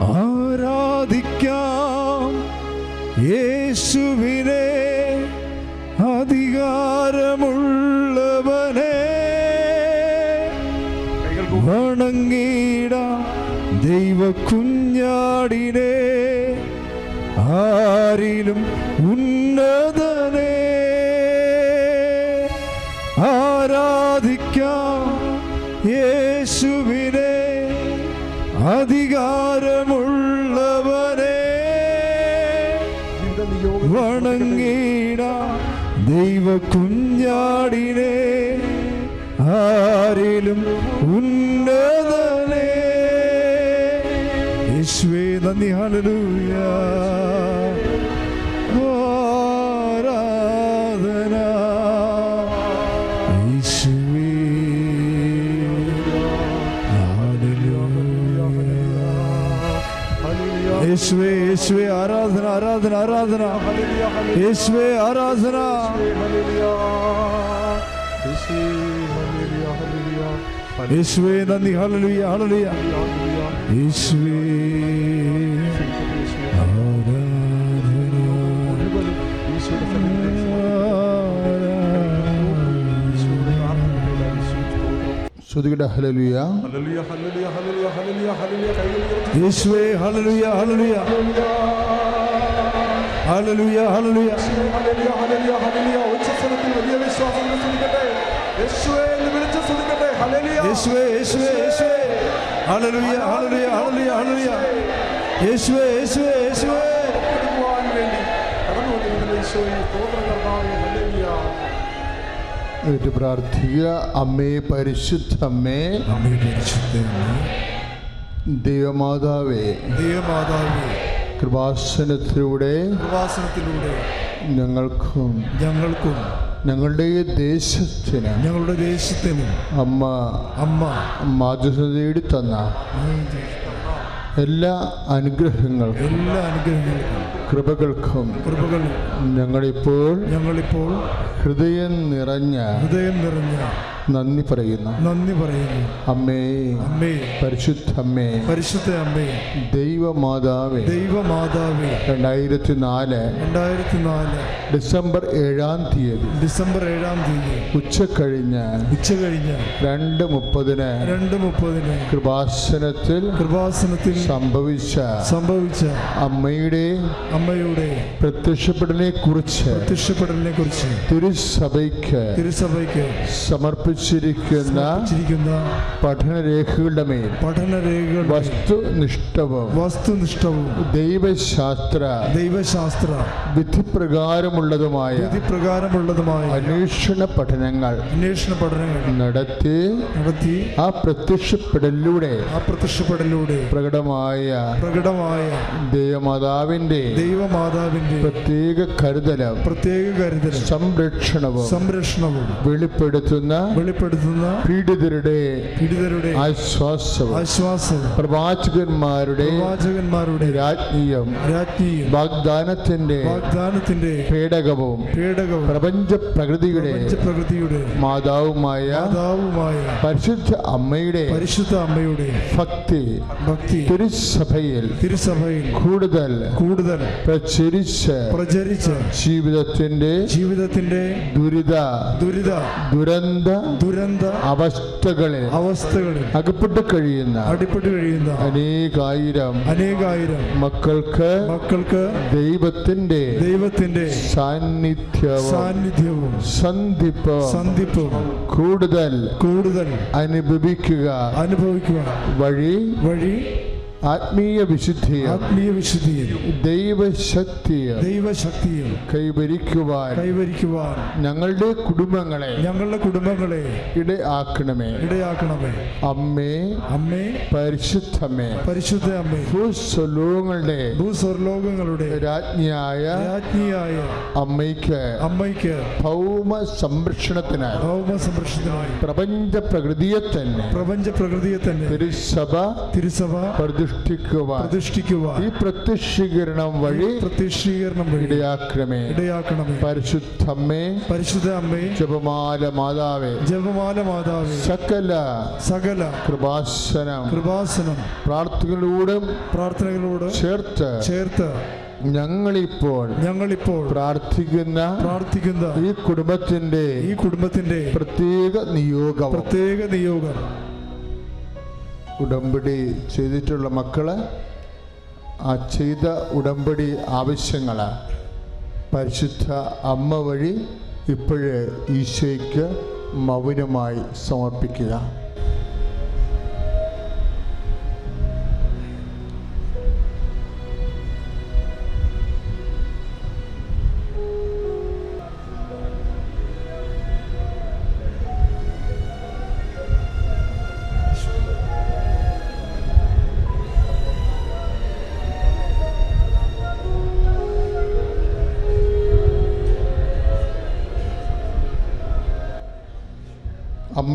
ആരാധിക്കാം യേശുവിനെ അധികാരമുള്ളവനെ. വണങ്ങിടാം ദൈവ കുഞ്ഞാടിനെ ആരിലും ഉന്നതനെ. ആരാധിക്കാം യേശുവിനെ അധികാരമുള്ളവനെ ദൈവ കുഞ്ഞാടിനെ ആരിലും ഉന്നതനെ. യേശുവേ നന്ദി. ഹല്ലേലൂയ. യേശുവേ യേശുവേ ആരാധന ആരാധന ആരാധന. യേശുവേ ആരാധന. യേശുവേ നന്ദി. ഹല്ലേലൂയ ഹല്ലേലൂയ. യേശുവേ. ശ്രുതികട ഹലലുയ യേശുവേ ഹല്ലേലൂയ ഹല്ലേലൂയ. ഹല്ലേലൂയ ഹല്ലേലൂയ. യേശുവേ യേശുവേ യേശുവേ യേശുവേ. ഹല്ലേലൂയ ഹല്ലേലൂയ ഹല്ലേലൂയ ഹല്ലേലൂയ. യേശുവേ യേശുവേ യേശുവേ. എന്നിട്ട് പ്രാർത്ഥിക്കുക. അമ്മേ പരിശുദ്ധമ്മേ അമ്മേ ദൈവമാതാവേ ദൈവമാതാവേ കൃപാസനത്തിലൂടെ കൃപാസനത്തിലൂടെ ഞങ്ങൾക്കും ഞങ്ങൾക്കും ഞങ്ങളുടെ ദേശത്തിന് ഞങ്ങളുടെ ദേശത്തിന് അമ്മ അമ്മ മാതൃത നേടി തന്ന എല്ലാ അനുഗ്രഹങ്ങൾക്കും എല്ലാ അനുഗ്രഹങ്ങൾക്കും കൃപകൾക്കും ഞങ്ങളിപ്പോൾ ഞങ്ങളിപ്പോൾ ഹൃദയം നിറഞ്ഞ ഹൃദയം നിറഞ്ഞ നന്ദി പറയുന്നു. നന്ദി പറയുന്നു. അമ്മേ അമ്മേ പരിശുദ്ധ അമ്മേ പരിശുദ്ധ അമ്മേ ദൈവമാതാവേ ദൈവമാതാവേ രണ്ടായിരത്തി നാല് രണ്ടായിരത്തി നാല് ഡിസംബർ ഏഴാം തീയതി ഡിസംബർ ഏഴാം തീയതി ഉച്ച ഉച്ചക്കഴിഞ്ഞ് ഉച്ച കഴിഞ്ഞ് രണ്ട് മുപ്പതിന് രണ്ട് മുപ്പതിന് കൃപാസനത്തിൽ കൃപാസനത്തിൽ സംഭവിച്ച സംഭവിച്ച അമ്മയുടെ അമ്മയുടെ പ്രത്യക്ഷപ്പെടലിനെ കുറിച്ച് പ്രത്യക്ഷപ്പെടലിനെ കുറിച്ച് തിരുസഭയ്ക്ക് തിരുസഭയ്ക്ക് സമർപ്പിച്ചിരിക്കുന്ന സമർപ്പിച്ചിരിക്കുന്ന പഠനരേഖകളുടെ മേൽ പഠനരേഖകൾ വസ്തുനിഷ്ഠവും വസ്തുനിഷ്ഠവും ദൈവശാസ്ത്ര ദൈവശാസ്ത്ര വിധിപ്രകാരമുള്ളതുമായ വിധിപ്രകാരമുള്ളതുമായ അന്വേഷണ പഠനങ്ങൾ അന്വേഷണ പഠനങ്ങൾ നടത്തി നടത്തി ആ പ്രത്യക്ഷപ്പെടലിലൂടെ ആ പ്രത്യക്ഷപ്പെടലിലൂടെ പ്രകടമായ പ്രകടമായ ദൈവമാതാവിന്റെ ദൈവമാതാവിന്റെ പ്രത്യേക കരുതല പ്രത്യേക കരുതല സംരക്ഷണവും സംരക്ഷണവും വെളിപ്പെടുത്തുന്ന വെളിപ്പെടുത്തുന്ന പീഡിതരുടെ പീഡിതരുടെ ആശ്വാസവും ആശ്വാസവും പ്രവാചകന്മാരുടെ പ്രവാചകന്മാരുടെ രാജ്ഞിയും രാജ്ഞിയും വാഗ്ദാനത്തിന്റെ വാഗ്ദാനത്തിന്റെ പേടകവും പേടകവും പ്രപഞ്ച പ്രകൃതിയുടെ പ്രകൃതിയുടെ മാതാവുമായ മാതാവുമായ പരിശുദ്ധ അമ്മയുടെ പരിശുദ്ധ അമ്മയുടെ ഭക്തി ഭക്തി തിരുസഭയിൽ തിരുസഭയിൽ കൂടുതൽ കൂടുതൽ പ്രചരിച്ച് പ്രചരിച്ച് ജീവിതത്തിന്റെ ജീവിതത്തിന്റെ ദുരിത ദുരിത ദുരന്ത ദുരന്ത അവസ്ഥകളിൽ അവസ്ഥകളിൽ അകപ്പെട്ട് കഴിയുന്ന അടിപ്പെട്ട് കഴിയുന്ന അനേകായിരം അനേകായിരം മക്കൾക്ക് മക്കൾക്ക് ദൈവത്തിന്റെ ദൈവത്തിന്റെ സാന്നിധ്യവും സാന്നിധ്യവും സന്ധിപ്പ് സന്ധിപ്പും കൂടുതൽ കൂടുതൽ അനുഭവിക്കുക അനുഭവിക്കുക വഴി വഴി ആത്മീയ വിശുദ്ധിയും ആത്മീയ വിശുദ്ധിയും ദൈവശക്തിയും ദൈവശക്തിയും കൈവരിക്കുവാൻ കൈവരിക്കുവാൻ ഞങ്ങളുടെ കുടുംബങ്ങളെ ഞങ്ങളുടെ കുടുംബങ്ങളെ ഇടയാക്കണമേ. ഇടയാക്കണമേ. അമ്മേ അമ്മേ പരിശുദ്ധമേ പരിശുദ്ധ അമ്മേ ഭൂസ്വലോകങ്ങളുടെ ഭൂസ്വർലോകങ്ങളുടെ രാജ്ഞിയായ രാജ്ഞിയായ അമ്മയ്ക്ക് അമ്മയ്ക്ക് ഭൗമ സംരക്ഷണത്തിനായി ഭൗമ സംരക്ഷണത്തിനായി പ്രപഞ്ച പ്രകൃതിയെ തന്നെ പ്രപഞ്ച പ്രകൃതിയെ തന്നെ തിരുസഭ തിരുസഭ പ്രതിഷ്ഠിക്കുവാൻ പ്രതിഷ്ഠിക്കുവാൻ ഈ പ്രത്യക്ഷീകരണം വഴി പ്രത്യക്ഷീകരണം വഴി ഇടയാക്കണമേ. ഇടയാക്കണമേ. പരിശുദ്ധമ്മേ പരിശുദ്ധ അമ്മേ ജപമാല മാതാവേ ജപമാല മാതാവേ സകല സകല കൃപാസനം കൃപാസനം പ്രാർത്ഥനകളിലൂടെ പ്രാർത്ഥനകളോട് ചേർത്ത് ചേർത്ത് ഞങ്ങളിപ്പോൾ ഞങ്ങളിപ്പോൾ പ്രാർത്ഥിക്കുന്ന പ്രാർത്ഥിക്കുന്ന ഈ കുടുംബത്തിന്റെ ഈ കുടുംബത്തിന്റെ പ്രത്യേക നിയോഗം പ്രത്യേക നിയോഗം. ഉടമ്പടി ചെയ്തിട്ടുള്ള മക്കൾ ആ ചെയ്ത ഉടമ്പടി ആവശ്യങ്ങൾ പരിശുദ്ധ അമ്മ വഴി ഇപ്പോഴേ ഈശോയ്ക്ക് മൗനമായി സമർപ്പിക്കുക.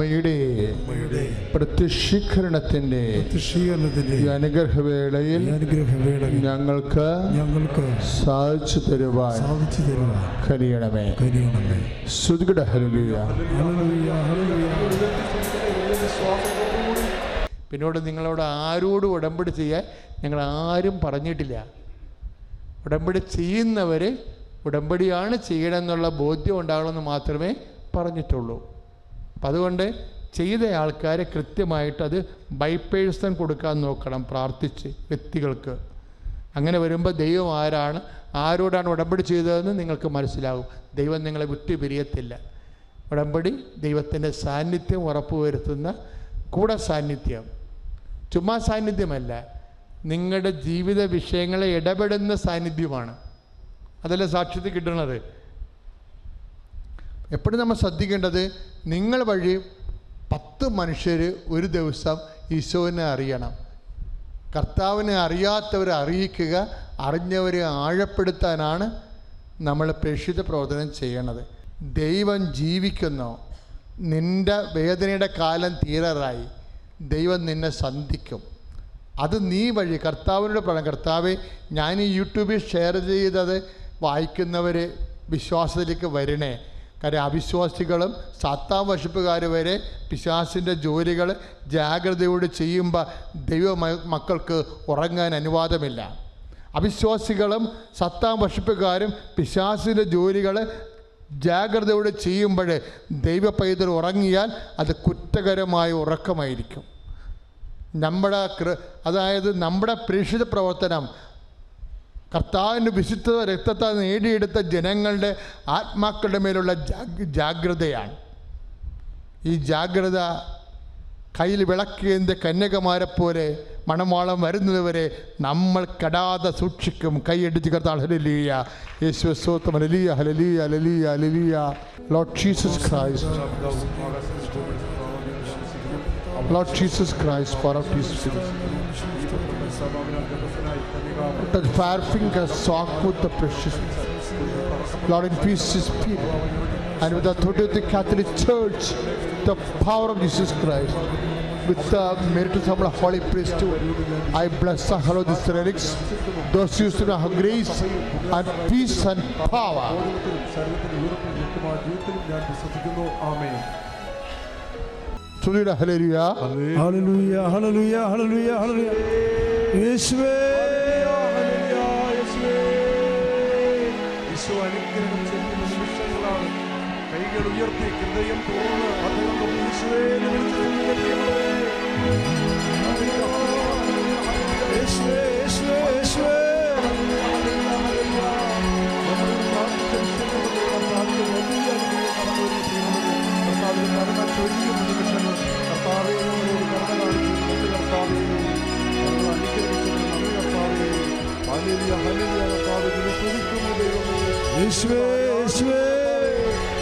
അമ്മയുടെ പ്രത്യക്ഷീകരണത്തിന്റെ അനുഗ്രഹവേളയിൽ ഞങ്ങൾക്ക് ഞങ്ങൾക്ക് സാധിച്ചു തരുവാൻ സാധിച്ചു തരുവാൻ കഴിയണമേ. പിന്നോട് നിങ്ങളോട് ആരോടും ഉടമ്പടി ചെയ്യാൻ ഞങ്ങൾ ആരും പറഞ്ഞിട്ടില്ല. ഉടമ്പടി ചെയ്യുന്നവർ ഉടമ്പടിയാണ് ചെയ്യണമെന്നുള്ള ബോധ്യം ഉണ്ടാകണമെന്ന് മാത്രമേ പറഞ്ഞിട്ടുള്ളൂ. അപ്പം അതുകൊണ്ട് ചെയ്ത ആൾക്കാരെ കൃത്യമായിട്ട് അത് ബൈപേഴ്സൺ കൊടുക്കാൻ നോക്കണം പ്രാർത്ഥിച്ച് വ്യക്തികൾക്ക്. അങ്ങനെ വരുമ്പോൾ ദൈവം ആരാണ് ആരോടാണ് ഉടമ്പടി ചെയ്തതെന്ന് നിങ്ങൾക്ക് മനസ്സിലാകും ദൈവം നിങ്ങളെ വിട്ടു പിരിയത്തില്ല ഉടമ്പടി ദൈവത്തിന്റെ സാന്നിധ്യം ഉറപ്പുവരുത്തുന്ന കൂടെ സാന്നിധ്യം ചുമ്മാ സാന്നിധ്യമല്ല. നിങ്ങളുടെ ജീവിത വിഷയങ്ങളെ ഇടപെടുന്ന സാന്നിധ്യമാണ്. അതല്ല സാക്ഷ്യത്തിൽ കിട്ടുന്നത്? എപ്പോഴും നമ്മൾ ശ്രദ്ധിക്കേണ്ടത് നിങ്ങൾ വഴി പത്ത് മനുഷ്യർ ഒരു ദിവസം ഈശോവിനെ അറിയണം. കർത്താവിനെ അറിയാത്തവരെ അറിയിക്കുക അറിഞ്ഞവരെ ആഴപ്പെടുത്താനാണ് നമ്മൾ പ്രേക്ഷിത പ്രവർത്തനം ചെയ്യണത്. ദൈവം ജീവിക്കുന്നു. നിന്റെ വേദനയുടെ കാലം തീരാറായി. ദൈവം നിന്നെ സന്ധിക്കും. അത് നീ വഴി കർത്താവിനോട് പറയണം. കർത്താവെ ഞാൻ ഈ യൂട്യൂബിൽ ഷെയർ ചെയ്തത് വായിക്കുന്നവർ വിശ്വാസത്തിലേക്ക് വരണേ. കാര്യം അവിശ്വാസികളും സത്താം വർഷിപ്പുകാർ വരെ പിശാസിന്റെ ജോലികൾ ജാഗ്രതയോട് ചെയ്യുമ്പോൾ ദൈവ മക്കൾക്ക് ഉറങ്ങാൻ അനുവാദമില്ല. അവിശ്വാസികളും സത്താം വർഷിപ്പുകാരും പിശാസിന്റെ ജോലികൾ ജാഗ്രതയോടെ ചെയ്യുമ്പോൾ ദൈവ പൈതൽ ഉറങ്ങിയാൽ അത് കുറ്റകരമായ ഉറക്കമായിരിക്കും. നമ്മുടെ അതായത് നമ്മുടെ പ്രേക്ഷിത പ്രവർത്തനം കർത്താവിന്റെ വിശുദ്ധ രക്തത്താൽ നേടിയെടുത്ത ജനങ്ങളുടെ ആത്മാക്കളുടെ മേലുള്ള ജാഗ്രതയാണ്. ഈ ജാഗ്രത കയ്യിൽ വിളക്കേന്ത കന്യകമാരെ പോലെ മണമാളം വരുന്നതുവരെ നമ്മൾ കടാതെ സൂക്ഷിക്കും. കൈയടിച്ച് കർത്താൾ ഹലലിയ യേശു സ്വത്തം ഹലലിയ ഹലലിയ ഹലലിയ ഹലലിയ Lord Jesus Christ Lord Jesus Christ for of Jesus Dr. Farfinger sock with the precious Lord of peace his people and with the authority of the Catholic Church, the power of Jesus Christ, with the merit of our holy priesthood, I bless and hallow these relics, those used in our grace and peace and power. Hallelujah. Hallelujah. Hallelujah. Hallelujah. Hallelujah. Hallelujah. കർത്താവിന്റെ കരുണ ചൊരിയുന്ന നിമിഷങ്ങൾ കർത്താവേ ഞങ്ങളോട് കരുണ കാണിച്ചു നന്ദി കർത്താവേ ഞങ്ങൾ അനുഗ്രഹിച്ചതിന് നന്ദി കർത്താവേ ഹല്ലേലൂയ ഹല്ലേലൂയ കർത്താവേ നിന്നെ സ്തുതിക്കുന്നു ദൈവമേ.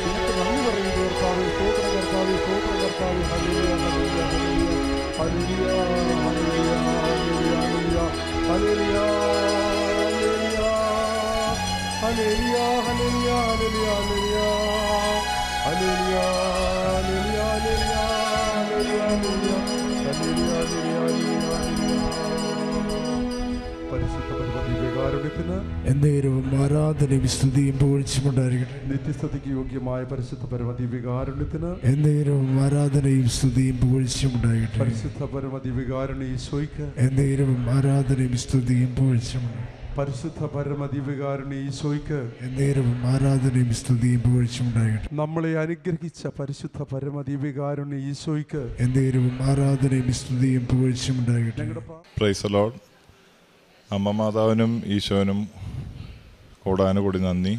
നിനക്ക് നന്ദി പറയുന്നു കർത്താവ് സ്തോത്ര കർത്താവ് സ്തോത്ര കർത്താവ്. ഹലിയ ഹല്ലേലൂയ ഹല്ലേലൂയ. ഹല്ലേലൂയ ഹല്ലേലൂയ ഹല്ലേലൂയ ഹല്ലേലൂയ. എന്നേരവും ആരാധനയും സ്തുതിയും പുകഴ്ചയുമുണ്ടായിരിക്കട്ടെ നിത്യസ്ഥിതിക്ക് യോഗ്യമായ പരിശുദ്ധ എന്നേരവും ആരാധനയും സ്തുതിയും പുകഴ്ചയുമുണ്ടായിരിക്കട്ടെ പരിശുദ്ധ ഈശോയ്ക്ക് ആരാധനയും സ്തുതിയും പുകഴ്ചയുമുണ്ട് പരിശുദ്ധ പരമദിവ്യകാരുണ്യ ഈശോയ്ക്ക് എന്നേരവും ആരാധനയും സ്തുതിയും പുകഴ്ചയുണ്ടാകട്ടെ നമ്മളെ അനുഗ്രഹിച്ച പരിശുദ്ധ പരമദിവ്യകാരുണ്യ ഈശോയ്ക്ക് എന്നേരവും ആരാധനയും സ്തുതിയും പുകഴ്ചയുണ്ടാകട്ടെ പ്രൈസ് ലോഡ് അമ്മ മാതാവിനും ഈശോനും കൂടാനുകൂടി നന്ദി.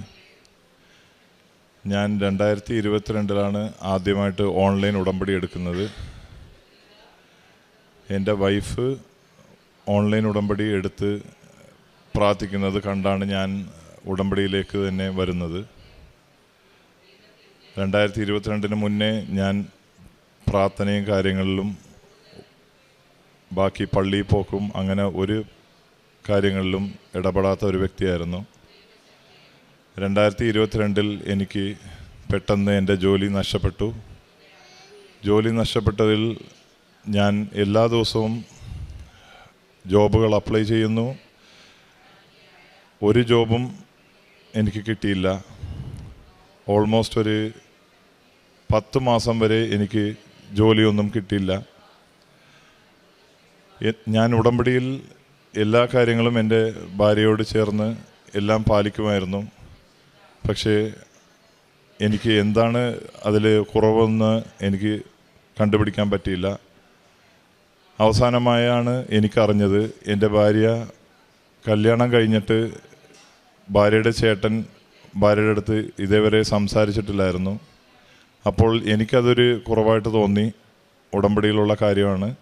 ഞാൻ രണ്ടായിരത്തി ഇരുപത്തിരണ്ടിലാണ് ആദ്യമായിട്ട് ഓൺലൈൻ ഉടമ്പടി എടുക്കുന്നത്. എന്റെ വൈഫ് ഓൺലൈൻ ഉടമ്പടി എടുത്ത് പ്രാർത്ഥിക്കുന്നത് കണ്ടാണ് ഞാൻ ഉടമ്പടിയിലേക്ക് തന്നെ വരുന്നത്. രണ്ടായിരത്തി ഇരുപത്തിരണ്ടിന് മുന്നേ ഞാൻ പ്രാർത്ഥനയും കാര്യങ്ങളിലും ബാക്കി പള്ളി പോക്കും അങ്ങനെ ഒരു കാര്യങ്ങളിലും ഇടപെടാത്ത ഒരു വ്യക്തിയായിരുന്നു. രണ്ടായിരത്തി ഇരുപത്തിരണ്ടിൽ എനിക്ക് പെട്ടെന്ന് എന്റെ ജോലി നഷ്ടപ്പെട്ടു. ജോലി നഷ്ടപ്പെട്ടതിൽ ഞാൻ എല്ലാ ദിവസവും ജോബുകൾ അപ്ലൈ ചെയ്യുന്നു. ഒരു ജോബും എനിക്ക് കിട്ടിയില്ല. ഓൾമോസ്റ്റ് ഒരു പത്ത് മാസം വരെ എനിക്ക് ജോലിയൊന്നും കിട്ടിയില്ല. ഞാൻ ഉടമ്പടിയിൽ എല്ലാ കാര്യങ്ങളും എന്റെ ഭാര്യയോട് ചേർന്ന് എല്ലാം പാലിക്കുമായിരുന്നു. പക്ഷേ എനിക്ക് എന്താണ് അതിൽ കുറവെന്ന് എനിക്ക് കണ്ടുപിടിക്കാൻ പറ്റിയില്ല. അവസാനമായാണ് എനിക്കറിഞ്ഞത് എന്റെ ഭാര്യ കല്യാണം കഴിഞ്ഞിട്ട് ഭാര്യയുടെ ചേട്ടൻ ഭാര്യയുടെ അടുത്ത് ഇതേവരെ സംസാരിച്ചിട്ടില്ലായിരുന്നു. അപ്പോൾ എനിക്കതൊരു കുറവായിട്ട് തോന്നി. ഉടമ്പടിയിലുള്ള കാര്യമാണ്.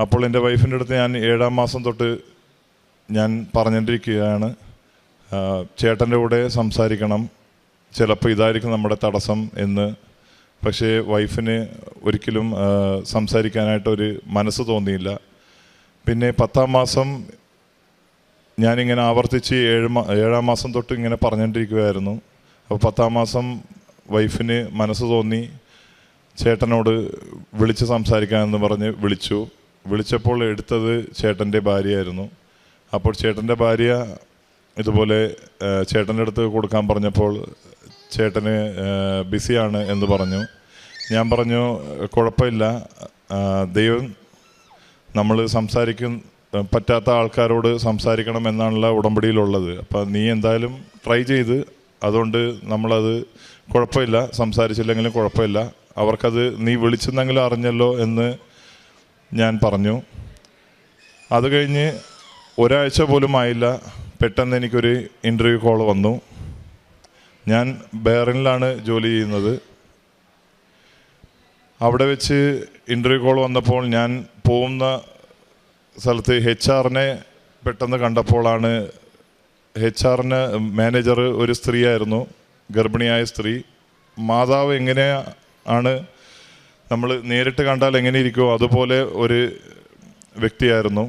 അപ്പോൾ എന്റെ വൈഫിന്റെ അടുത്ത് ഞാൻ ഏഴാം മാസം തൊട്ട് ഞാൻ പറഞ്ഞുകൊണ്ടിരിക്കുകയാണ് ആ, ചേട്ടന്റെ കൂടെ സംസാരിക്കണം. ചിലപ്പോൾ ഇതായിരിക്കും നമ്മുടെ തടസ്സം എന്ന്. പക്ഷേ വൈഫിന് ഒരിക്കലും സംസാരിക്കാനായിട്ടൊരു മനസ്സ് തോന്നിയില്ല. പിന്നെ പത്താം മാസം ഞാനിങ്ങനെ ആവർത്തിച്ച് ഏഴ് ഏഴാം മാസം തൊട്ട് ഇങ്ങനെ പറഞ്ഞുകൊണ്ടിരിക്കുകയായിരുന്നു അപ്പോൾ പത്താം മാസം വൈഫിന് മനസ്സ് തോന്നി ചേട്ടനോട് വിളിച്ച് സംസാരിക്കാമെന്ന് പറഞ്ഞ് വിളിച്ചു. വിളിച്ചപ്പോൾ എടുത്തത് ചേട്ടന്റെ ഭാര്യയായിരുന്നു. അപ്പോൾ ചേട്ടന്റെ ഭാര്യ ഇതുപോലെ ചേട്ടന്റെ അടുത്ത് കൊടുക്കാൻ പറഞ്ഞപ്പോൾ ചേട്ടന് ബിസിയാണ് എന്ന് പറഞ്ഞു. ഞാൻ പറഞ്ഞു കുഴപ്പമില്ല. ദൈവം നമ്മൾ സംസാരിക്കും പറ്റാത്ത ആൾക്കാരോട് സംസാരിക്കണം എന്നാണല്ലോ ഉടമ്പടിയിലുള്ളത്. അപ്പം നീ എന്തായാലും ട്രൈ ചെയ്ത് അതുകൊണ്ട് നമ്മളത് കുഴപ്പമില്ല സംസാരിച്ചില്ലെങ്കിലും കുഴപ്പമില്ല. അവർക്കത് നീ വിളിച്ചെന്നെങ്കിലും അറിഞ്ഞല്ലോ എന്ന് ഞാൻ പറഞ്ഞു. അത് കഴിഞ്ഞ് ഒരാഴ്ച പോലും ആയില്ല. പെട്ടെന്ന് എനിക്കൊരു ഇന്റർവ്യൂ കോൾ വന്നു. ഞാൻ ബെയറിനിലാണ് ജോലി ചെയ്യുന്നത്. അവിടെ വെച്ച് ഇന്റർവ്യൂ കോൾ വന്നപ്പോൾ ഞാൻ പോകുന്ന സ്ഥലത്ത് എച്ച് ആറിനെ പെട്ടെന്ന് കണ്ടപ്പോഴാണ് എച്ച് ആറിന് മാനേജർ ഒരു സ്ത്രീയായിരുന്നു ഗർഭിണിയായ സ്ത്രീ. മാതാവ് എങ്ങനെയാണ് നമ്മൾ നേരിട്ട് കണ്ടാൽ എങ്ങനെ ഇരിക്കുമോ അതുപോലെ ഒരു വ്യക്തിയായിരുന്നു.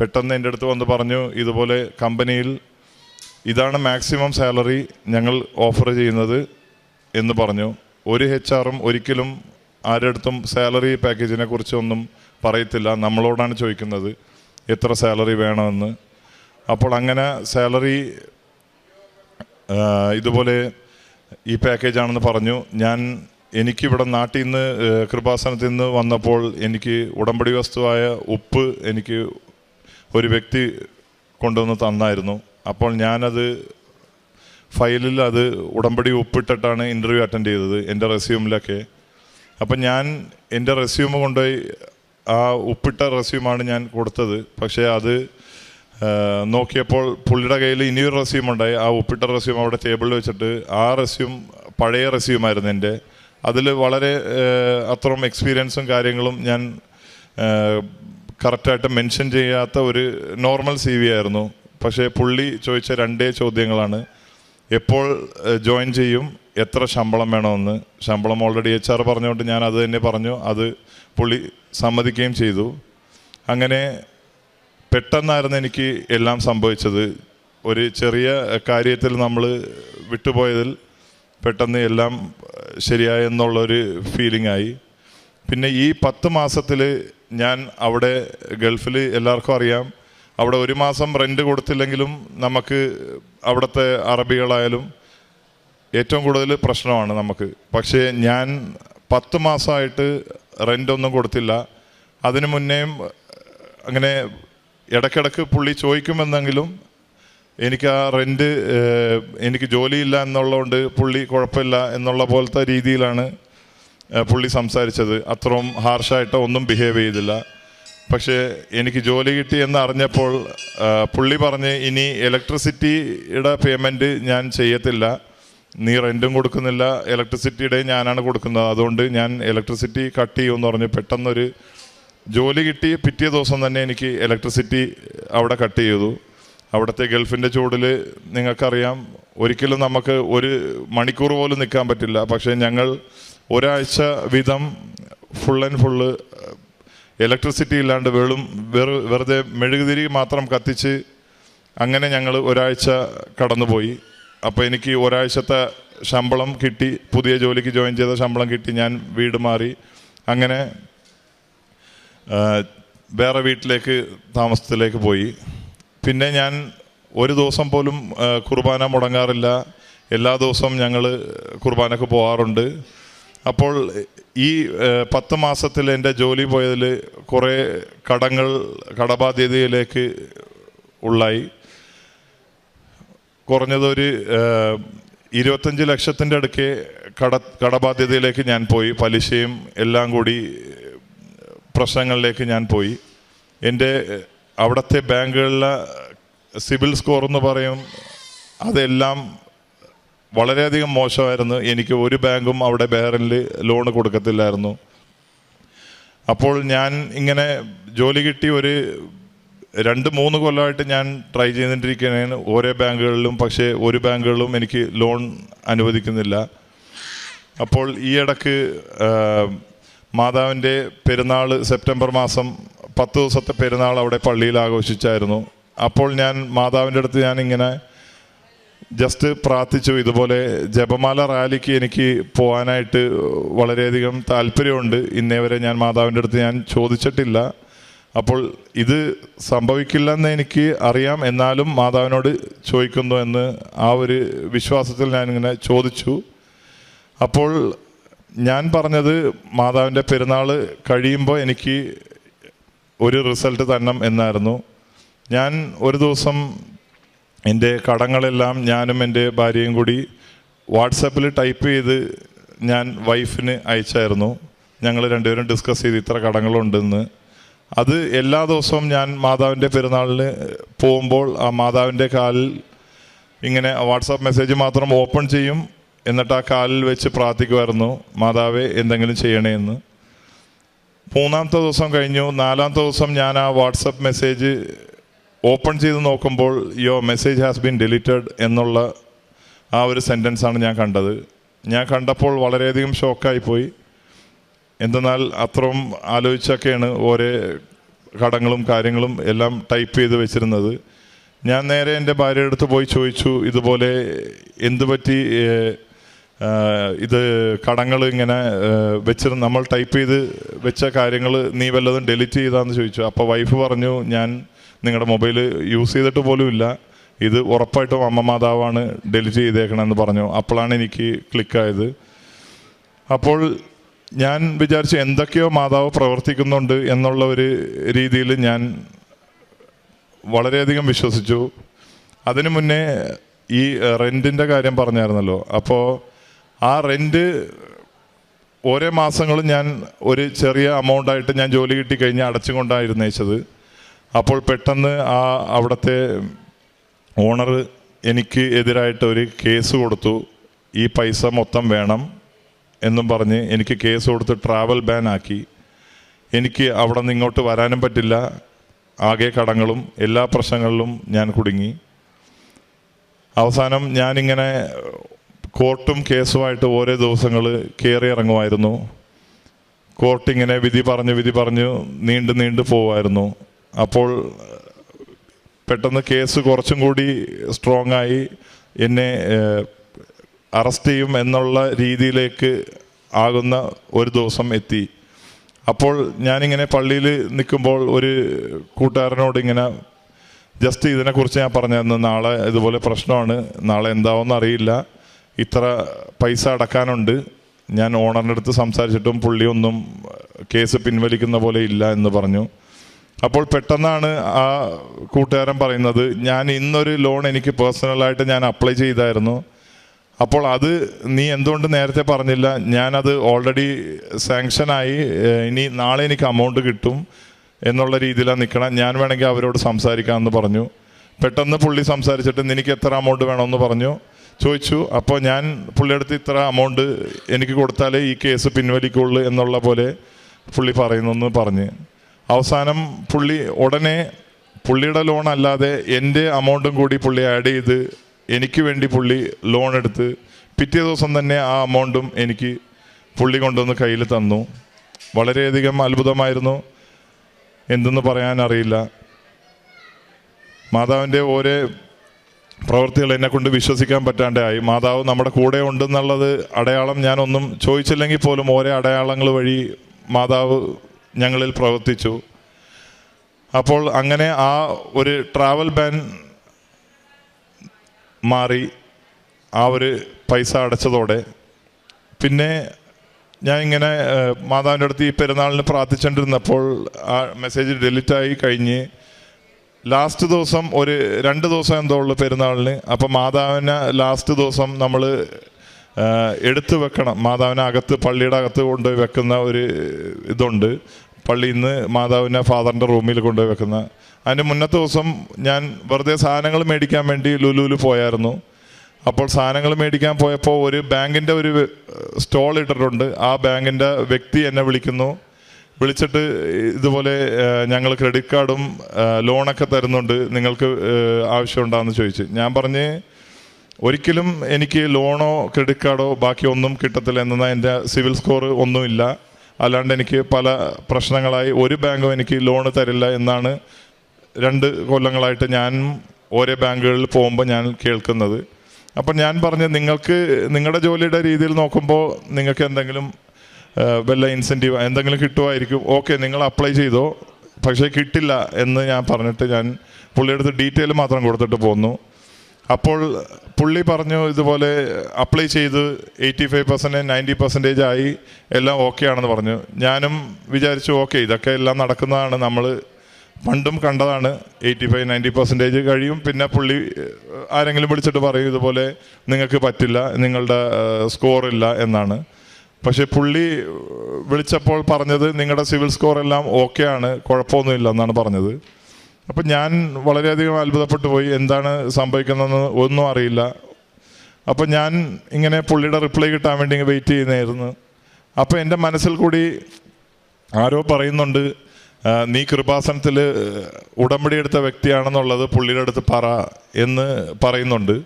പെട്ടെന്ന് എന്റെ അടുത്ത് വന്ന് പറഞ്ഞു ഇതുപോലെ കമ്പനിയിൽ ഇതാണ് മാക്സിമം സാലറി ഞങ്ങൾ ഓഫർ ചെയ്യുന്നത് എന്ന് പറഞ്ഞു. ഒരു എച്ച് ആറും ഒരിക്കലും ആരുടെ അടുത്തും സാലറി പാക്കേജിനെ കുറിച്ചൊന്നും പറയത്തില്ല നമ്മളോടാണ് ചോദിക്കുന്നത് എത്ര സാലറി വേണമെന്ന്. അപ്പോൾ അങ്ങനെ സാലറി ഇതുപോലെ ഈ പാക്കേജ് ആണെന്ന് പറഞ്ഞു. ഞാൻ എനിക്കിവിടെ നാട്ടിൽ നിന്ന് കൃപാസനത്തിൽ നിന്ന് വന്നപ്പോൾ എനിക്ക് ഉടമ്പടി വസ്തുവായ ഉപ്പ് എനിക്ക് ഒരു വ്യക്തി കൊണ്ടുവന്ന് തന്നായിരുന്നു. അപ്പോൾ ഞാനത് ഫയലിൽ അത് ഉടമ്പടി ഒപ്പിട്ടിട്ടാണ് ഇന്റർവ്യൂ അറ്റൻഡ് ചെയ്തത് എന്റെ റെസ്യൂമിലൊക്കെ അപ്പം ഞാൻ എന്റെ റെസ്യൂമ് കൊണ്ടുപോയി ആ ഉപ്പിട്ട റെസ്യൂമാണ് ഞാൻ കൊടുത്തത്. പക്ഷേ അത് നോക്കിയപ്പോൾ പുള്ളിയുടെ കയ്യിൽ ഇനിയൊരു റെസ്യൂം ഉണ്ടായി. ആ ഉപ്പിട്ട റെസ്യൂം അവിടെ ടേബിളിൽ വെച്ചിട്ട് ആ റെസ്യൂം പഴയ റെസ്യൂമായിരുന്നു എന്റെ. അതിൽ വളരെ അത്രയും എക്സ്പീരിയൻസും കാര്യങ്ങളും ഞാൻ കറക്റ്റായിട്ട് മെൻഷൻ ചെയ്യാത്ത ഒരു നോർമൽ സി വി ആയിരുന്നു. പക്ഷേ പുള്ളി ചോദിച്ച രണ്ടേ ചോദ്യങ്ങളാണ്. എപ്പോൾ ജോയിൻ ചെയ്യും? എത്ര ശമ്പളം വേണമെന്ന്? ശമ്പളം ഓൾറെഡി എച്ച് ആർ പറഞ്ഞുകൊണ്ട് ഞാൻ അത് തന്നെ പറഞ്ഞു. അത് പുള്ളി സമ്മതിക്കുകയും ചെയ്തു. അങ്ങനെ പെട്ടെന്നായിരുന്നു എനിക്ക് എല്ലാം സംഭവിച്ചത്. ഒരു ചെറിയ കാര്യത്തിൽ നമ്മൾ വിട്ടുപോയതിൽ പെട്ടെന്ന് എല്ലാം ശരിയായെന്നുള്ളൊരു ഫീലിംഗ് ആയി. പിന്നെ ഈ പത്ത് മാസത്തിൽ ഞാൻ അവിടെ ഗൾഫിൽ എല്ലാവർക്കും അറിയാം. അവിടെ ഒരു മാസം റെന്റ് കൊടുത്തില്ലെങ്കിലും നമുക്ക് അവിടുത്തെ അറബികളായാലും ഏറ്റവും കൂടുതൽ പ്രശ്നമാണ് നമുക്ക്. പക്ഷേ ഞാൻ പത്ത് മാസമായിട്ട് റെന്റ് ഒന്നും കൊടുത്തില്ല. അതിനു മുന്നേയും അങ്ങനെ ഇടയ്ക്കിടയ്ക്ക് പുള്ളി ചോദിക്കുമെന്നെങ്കിലും എനിക്ക് ആ റെന്റ് എനിക്ക് ജോലിയില്ല എന്നുള്ളതുകൊണ്ട് പുള്ളി കുഴപ്പമില്ല എന്നുള്ള പോലത്തെ രീതിയിലാണ് പുള്ളി സംസാരിച്ചത്. അത്രയും ഹാർഷായിട്ട് ഒന്നും ബിഹേവ് ചെയ്തില്ല. പക്ഷേ എനിക്ക് ജോലി കിട്ടി എന്ന് അറിഞ്ഞപ്പോൾ പുള്ളി പറഞ്ഞ് ഇനി ഇലക്ട്രിസിറ്റിയുടെ പേയ്മെന്റ് ഞാൻ ചെയ്യത്തില്ല. നീ റെന്റും കൊടുക്കുന്നില്ല ഇലക്ട്രിസിറ്റിയുടെ ഞാനാണ് കൊടുക്കുന്നത്. അതുകൊണ്ട് ഞാൻ ഇലക്ട്രിസിറ്റി കട്ട് ചെയ്യുമെന്ന് പറഞ്ഞ് പെട്ടെന്നൊരു ജോലി കിട്ടി. പിറ്റേ ദിവസം തന്നെ എനിക്ക് ഇലക്ട്രിസിറ്റി അവിടെ കട്ട് ചെയ്തു. അവിടുത്തെ ഗൾഫിന്റെ ചൂടിൽ നിങ്ങൾക്കറിയാം ഒരിക്കലും നമുക്ക് ഒരു മണിക്കൂർ പോലും നിൽക്കാൻ പറ്റില്ല. പക്ഷേ ഞങ്ങൾ ഒരാഴ്ച വീതം ഫുൾ ആൻഡ് ഫുള്ള് ഇലക്ട്രിസിറ്റി ഇല്ലാണ്ട് വെറും വെറു വെറുതെ മെഴുകുതിരി മാത്രം കത്തിച്ച് അങ്ങനെ ഞങ്ങൾ ഒരാഴ്ച കടന്നുപോയി. അപ്പോൾ എനിക്ക് ഒരാഴ്ചത്തെ ശമ്പളം കിട്ടി പുതിയ ജോലിക്ക് ജോയിൻ ചെയ്ത ശമ്പളം കിട്ടി ഞാൻ വീട് മാറി. അങ്ങനെ വേറെ വീട്ടിലേക്ക് താമസത്തിലേക്ക് പോയി. പിന്നെ ഞാൻ ഒരു ദിവസം പോലും കുർബാന മുടങ്ങാറില്ല. എല്ലാ ദിവസവും ഞങ്ങൾ കുർബാനക്ക് പോകാറുണ്ട് അപ്പോൾ ഈ പത്ത് മാസത്തിൽ എന്റെ ജോലി പോയതിൽ കുറേ കടങ്ങൾ കടബാധ്യതയിലേക്ക് ഉള്ളായി. കുറഞ്ഞതൊരു ഒരു ഇരുപത്തഞ്ച് ലക്ഷത്തിന്റെ അടുക്കെ കട കടബാധ്യതയിലേക്ക് ഞാൻ പോയി. പലിശയും എല്ലാം കൂടി പ്രശ്നങ്ങളിലേക്ക് ഞാൻ പോയി. എന്റെ അവിടുത്തെ ബാങ്കുകളിലെ സിബിൽ സ്കോർ എന്ന് പറയും അതെല്ലാം വളരെയധികം മോശമായിരുന്നു. എനിക്ക് ഒരു ബാങ്കും അവിടെ ബെഹറിനിൽ ലോൺ കൊടുക്കത്തില്ലായിരുന്നു. അപ്പോൾ ഞാൻ ഇങ്ങനെ ജോലി കിട്ടി ഒരു രണ്ട് മൂന്ന് കൊല്ലമായിട്ട് ഞാൻ ട്രൈ ചെയ്തുകൊണ്ടിരിക്കുകയാണ്. ഓരോ ബാങ്കുകളിലും പക്ഷേ ഒരു ബാങ്കുകളിലും എനിക്ക് ലോൺ അനുവദിക്കുന്നില്ല. അപ്പോൾ ഈ ഇടയ്ക്ക് മാതാവിന്റെ പെരുന്നാൾ സെപ്റ്റംബർ മാസം പത്ത് ദിവസത്തെ പെരുന്നാൾ അവിടെ പള്ളിയിൽ ആഘോഷിച്ചായിരുന്നു. അപ്പോൾ ഞാൻ മാതാവിന്റെ അടുത്ത് ഞാൻ ഇങ്ങനെ ജസ്റ്റ് പ്രാർത്ഥിച്ചു. ഇതുപോലെ ജപമാല റാലിക്ക് എനിക്ക് പോകാനായിട്ട് വളരെയധികം താല്പര്യമുണ്ട്. ഇന്നേ വരെ ഞാൻ മാതാവിന്റെ അടുത്ത് ഞാൻ ചോദിച്ചിട്ടില്ല. അപ്പോൾ ഇത് സംഭവിക്കില്ലെന്ന് എനിക്ക് അറിയാം. എന്നാലും മാതാവിനോട് ചോദിക്കുന്നു എന്ന് ആ ഒരു വിശ്വാസത്തിൽ ഞാനിങ്ങനെ ചോദിച്ചു. അപ്പോൾ ഞാൻ പറഞ്ഞത് മാതാവിന്റെ പെരുന്നാൾ കഴിയുമ്പോൾ എനിക്ക് ഒരു റിസൾട്ട് തന്നെ എന്നായിരുന്നു. ഞാൻ ഒരു ദിവസം എന്റെ കടങ്ങളെല്ലാം ഞാനും എന്റെ ഭാര്യയും കൂടി വാട്സാപ്പിൽ ടൈപ്പ് ചെയ്ത് ഞാൻ വൈഫിന് അയച്ചായിരുന്നു. ഞങ്ങൾ രണ്ടുപേരും ഡിസ്കസ് ചെയ്ത് ഇത്ര കടങ്ങളുണ്ടെന്ന്. അത് എല്ലാ ദിവസവും ഞാൻ മാതാവിന്റെ പെരുന്നാളിന് പോകുമ്പോൾ ആ മാതാവിന്റെ കാലിൽ ഇങ്ങനെ വാട്സാപ്പ് മെസ്സേജ് മാത്രം ഓപ്പൺ ചെയ്യും. എന്നിട്ട് ആ കാലിൽ വെച്ച് പ്രാർത്ഥിക്കുമായിരുന്നു മാതാവെ എന്തെങ്കിലും ചെയ്യണേ എന്ന്. മൂന്നാമത്തെ ദിവസം കഴിഞ്ഞു. നാലാമത്തെ ദിവസം ഞാൻ ആ വാട്സപ്പ് മെസ്സേജ് ഓപ്പൺ ചെയ്ത് നോക്കുമ്പോൾ യോ മെസ്സേജ് ഹാസ് ബീൻ ഡിലീറ്റഡ് എന്നുള്ള ആ ഒരു സെന്റൻസാണ് ഞാൻ കണ്ടത്. ഞാൻ കണ്ടപ്പോൾ വളരെയധികം ഷോക്കായി പോയി എന്തെന്നാൽ അത്രയും ആലോചിച്ചൊക്കെയാണ് ഓരോ കടങ്ങളും കാര്യങ്ങളും എല്ലാം ടൈപ്പ് ചെയ്ത് വെച്ചിരുന്നത്. ഞാൻ നേരെ എന്റെ ഭാര്യയുടെ അടുത്ത് പോയി ചോദിച്ചു ഇതുപോലെ എന്ത് പറ്റി? ഇത് കടങ്ങൾ ഇങ്ങനെ വെച്ചിരുന്ന നമ്മൾ ടൈപ്പ് ചെയ്ത് വെച്ച കാര്യങ്ങൾ നീ വല്ലതും ഡെലിറ്റ് ചെയ്താന്ന് ചോദിച്ചു. അപ്പോൾ വൈഫ് പറഞ്ഞു ഞാൻ നിങ്ങളുടെ മൊബൈൽ യൂസ് ചെയ്തിട്ട് പോലും ഇല്ല. ഇത് ഉറപ്പായിട്ടും അമ്മ മാതാവാണ് ഡെലിറ്റ് ചെയ്തേക്കണമെന്ന് പറഞ്ഞു. അപ്പോഴാണ് എനിക്ക് ക്ലിക്കായത്. അപ്പോൾ ഞാൻ വിചാരിച്ചു എന്തൊക്കെയോ മാതാവ് പ്രവർത്തിക്കുന്നുണ്ട് എന്നുള്ള ഒരു രീതിയിൽ ഞാൻ വളരെയധികം വിശ്വസിച്ചു. അതിനു മുന്നേ ഈ റെന്റിന്റെ കാര്യം പറഞ്ഞായിരുന്നല്ലോ. അപ്പോൾ ആ റെന്റ് ഓരോ മാസങ്ങളും ഞാൻ ഒരു ചെറിയ എമൗണ്ടായിട്ട് ഞാൻ ജോലി കിട്ടി കഴിഞ്ഞ് അടച്ചുകൊണ്ടായിരുന്നേച്ചത്. അപ്പോൾ പെട്ടെന്ന് ആ അവിടുത്തെ ഓണർ എനിക്ക് എതിരായിട്ട് ഒരു കേസ് കൊടുത്തു. ഈ പൈസ മൊത്തം വേണം. എന്നും പറഞ്ഞ് എനിക്ക് കേസ് കൊടുത്ത് ട്രാവൽ ബാൻ ആക്കി. എനിക്ക് അവിടെ നിന്ന് ഇങ്ങോട്ട് വരാനും പറ്റില്ല. ആകെ കടങ്ങളും എല്ലാ പ്രശ്നങ്ങളിലും ഞാൻ കുടുങ്ങി. അവസാനം ഞാനിങ്ങനെ കോർട്ടും കേസുമായിട്ട് ഓരോ ദിവസങ്ങൾ കയറി ഇറങ്ങുമായിരുന്നു. കോർട്ടിങ്ങനെ വിധി പറഞ്ഞ് വിധി പറഞ്ഞു നീണ്ടു നീണ്ടു പോവായിരുന്നു. അപ്പോൾ പെട്ടെന്ന് കേസ് കുറച്ചും കൂടി സ്ട്രോങ് ആയി. എന്നെ അറസ്റ്റ് ചെയ്യും എന്നുള്ള രീതിയിലേക്ക് ആകുന്ന ഒരു ദിവസം എത്തി. അപ്പോൾ ഞാനിങ്ങനെ പള്ളിയിൽ നിൽക്കുമ്പോൾ ഒരു കൂട്ടുകാരനോട് ഇങ്ങനെ ജസ്റ്റ് ഇതിനെക്കുറിച്ച് ഞാൻ പറഞ്ഞിരുന്നു നാളെ ഇതുപോലെ പ്രശ്നമാണ് നാളെ എന്താവെന്ന് അറിയില്ല. ഇത്ര പൈസ അടക്കാനുണ്ട്. ഞാൻ ഓണറിന്റെ അടുത്ത് സംസാരിച്ചിട്ടും പുള്ളിയൊന്നും കേസ് പിൻവലിക്കുന്ന പോലെ ഇല്ല എന്ന് പറഞ്ഞു. അപ്പോൾ പെട്ടെന്നാണ് ആ കൂട്ടുകാരൻ പറയുന്നത് ഞാൻ ഇന്നൊരു ലോൺ എനിക്ക് പേഴ്സണലായിട്ട് ഞാൻ അപ്ലൈ ചെയ്തായിരുന്നു. അപ്പോൾ അത് നീ എന്തുകൊണ്ട് നേരത്തെ പറഞ്ഞില്ല? ഞാനത് ഓൾറെഡി സാങ്ഷനായി ഇനി നാളെ എനിക്ക് അമൗണ്ട് കിട്ടും എന്നുള്ള രീതിയിലാണ് നിൽക്കണം ഞാൻ വേണമെങ്കിൽ അവരോട് സംസാരിക്കാമെന്ന് പറഞ്ഞു. പെട്ടെന്ന് പുള്ളി സംസാരിച്ചിട്ട് നിനക്ക് എത്ര അമൗണ്ട് വേണമെന്ന് പറഞ്ഞു. ചോദിച്ചു അപ്പോൾ ഞാൻ പുള്ളിയെടുത്ത് ഇത്ര അമൗണ്ട് എനിക്ക് കൊടുത്താലേ ഈ കേസ് പിൻവലിക്കുള്ളൂ എന്നുള്ള പോലെ പുള്ളി പറയുന്നെന്ന് പറഞ്ഞ്. അവസാനം പുള്ളി ഉടനെ പുള്ളിയുടെ ലോൺ അല്ലാതെ എന്റെ അമൗണ്ടും കൂടി പുള്ളി ആഡ് ചെയ്ത് എനിക്ക് വേണ്ടി പുള്ളി ലോൺ എടുത്ത് പിറ്റേ ദിവസം തന്നെ ആ അമൗണ്ടും എനിക്ക് പുള്ളി കൊണ്ടുവന്ന് കയ്യിൽ തന്നു. വളരെയധികം അത്ഭുതമായിരുന്നു. എന്തെന്ന് പറയാൻ അറിയില്ല. മാതാവിന്റെ ഓരോ പ്രവൃത്തികൾ എന്നെ കൊണ്ട് വിശ്വസിക്കാൻ പറ്റാണ്ടായി മാതാവ് നമ്മുടെ കൂടെ ഉണ്ടെന്നുള്ളത് അടയാളം ഞാനൊന്നും ചോദിച്ചില്ലെങ്കിൽ പോലും ഓരോ അടയാളങ്ങൾ വഴി മാതാവ് ഞങ്ങളിൽ പ്രവർത്തിച്ചു. അപ്പോൾ അങ്ങനെ ആ ഒരു ട്രാവൽ ബാൻ മാറി ആ ഒരു പൈസ അടച്ചതോടെ. പിന്നെ ഞാൻ ഇങ്ങനെ മാതാവിന്റെ അടുത്ത് ഈ പെരുന്നാളിന് പ്രാർത്ഥിച്ചുകൊണ്ടിരുന്നപ്പോൾ ആ മെസ്സേജ് ഡിലീറ്റായി കഴിഞ്ഞ് ലാസ്റ്റ് ദിവസം ഒരു രണ്ട് ദിവസം എന്തോ ഉള്ളു പെരുന്നാളിന്. അപ്പം മാതാവിനെ ലാസ്റ്റ് ദിവസം നമ്മൾ എടുത്തു വെക്കണം. മാതാവിനെ അകത്ത് പള്ളിയുടെ അകത്ത് കൊണ്ടുപോയി വെക്കുന്ന ഒരു ഇതുണ്ട്. പള്ളിയിൽ നിന്ന് മാതാവിനെ ഫാദറിന്റെ റൂമിൽ കൊണ്ടുപോയി വെക്കുന്ന. അതിന്റെ മുന്നത്തെ ദിവസം ഞാൻ വെറുതെ സാധനങ്ങൾ മേടിക്കാൻ വേണ്ടി ലുലുവിൽ പോയായിരുന്നു. അപ്പോൾ സാധനങ്ങൾ മേടിക്കാൻ പോയപ്പോൾ ഒരു ബാങ്കിന്റെ ഒരു സ്റ്റോൾ ഇട്ടിട്ടുണ്ട്. ആ ബാങ്കിന്റെ വ്യക്തി എന്നെ വിളിക്കുന്നു. വിളിച്ചിട്ട് ഇതുപോലെ ഞങ്ങൾ ക്രെഡിറ്റ് കാർഡും ലോണൊക്കെ തരുന്നുണ്ട്. നിങ്ങൾക്ക് ആവശ്യമുണ്ടാന്ന് ചോദിച്ചു. ഞാൻ പറഞ്ഞ് ഒരിക്കലും എനിക്ക് ലോണോ ക്രെഡിറ്റ് കാർഡോ ബാക്കി ഒന്നും കിട്ടത്തില്ല എന്നാൽ എന്റെ സിവിൽ സ്കോർ ഒന്നുമില്ല. അല്ലാണ്ട് എനിക്ക് പല പ്രശ്നങ്ങളായി ഒരു ബാങ്കും എനിക്ക് ലോൺ തരില്ല എന്നാണ് രണ്ട് കൊല്ലങ്ങളായിട്ട് ഞാൻ ഓരോ ബാങ്കുകളിൽ പോകുമ്പോൾ ഞാൻ കേൾക്കുന്നത്. അപ്പം ഞാൻ പറഞ്ഞു നിങ്ങൾക്ക് നിങ്ങളുടെ ജോലിയുടെ രീതിയിൽ നോക്കുമ്പോൾ നിങ്ങൾക്ക് എന്തെങ്കിലും വല്ല ഇൻസെന്റീവ് എന്തെങ്കിലും കിട്ടുമായിരിക്കും. ഓക്കെ നിങ്ങൾ അപ്ലൈ ചെയ്തോ? പക്ഷേ കിട്ടില്ല എന്ന് ഞാൻ പറഞ്ഞിട്ട് ഞാൻ പുള്ളിയുടെ അടുത്ത് ഡീറ്റെയിൽ മാത്രം കൊടുത്തിട്ട് പോന്നു. അപ്പോൾ പുള്ളി പറഞ്ഞു ഇതുപോലെ അപ്ലൈ ചെയ്ത് eighty five percentage ninety percentage ആയി എല്ലാം ഓക്കെ ആണെന്ന് പറഞ്ഞു. ഞാനും വിചാരിച്ചു ഓക്കെ ഇതൊക്കെ എല്ലാം നടക്കുന്നതാണ്. നമ്മൾ പണ്ടും കണ്ടതാണ്. എയ്റ്റി ഫൈവ് നയന്റി പെർസെന്റേജ് കഴിയും. പിന്നെ പുള്ളി ആരെങ്കിലും വിളിച്ചിട്ട് പറയും ഇതുപോലെ നിങ്ങൾക്ക് പറ്റില്ല നിങ്ങളുടെ സ്കോർ ഇല്ല എന്നാണ്. പക്ഷേ പുള്ളി വിളിച്ചപ്പോൾ പറഞ്ഞത് നിങ്ങളുടെ സിവിൽ സ്കോർ എല്ലാം ഓക്കെ ആണ് കുഴപ്പമൊന്നുമില്ല എന്നാണ് പറഞ്ഞത്. അപ്പം ഞാൻ വളരെയധികം അത്ഭുതപ്പെട്ടു പോയി. എന്താണ് സംഭവിക്കുന്നതെന്ന് ഒന്നും അറിയില്ല. അപ്പം ഞാൻ ഇങ്ങനെ പുള്ളിയുടെ റിപ്ലൈ കിട്ടാൻ വേണ്ടി വെയിറ്റ് ചെയ്യുന്നതായിരുന്നു. അപ്പോൾ എന്റെ മനസ്സിൽ കൂടി ആരോ പറയുന്നുണ്ട് നീ കൃപാസനത്തിൽ ഉടമ്പടി എടുത്ത വ്യക്തിയാണെന്നുള്ളത് പുള്ളിയുടെ അടുത്ത് പറ എന്ന് പറയുന്നുണ്ട്.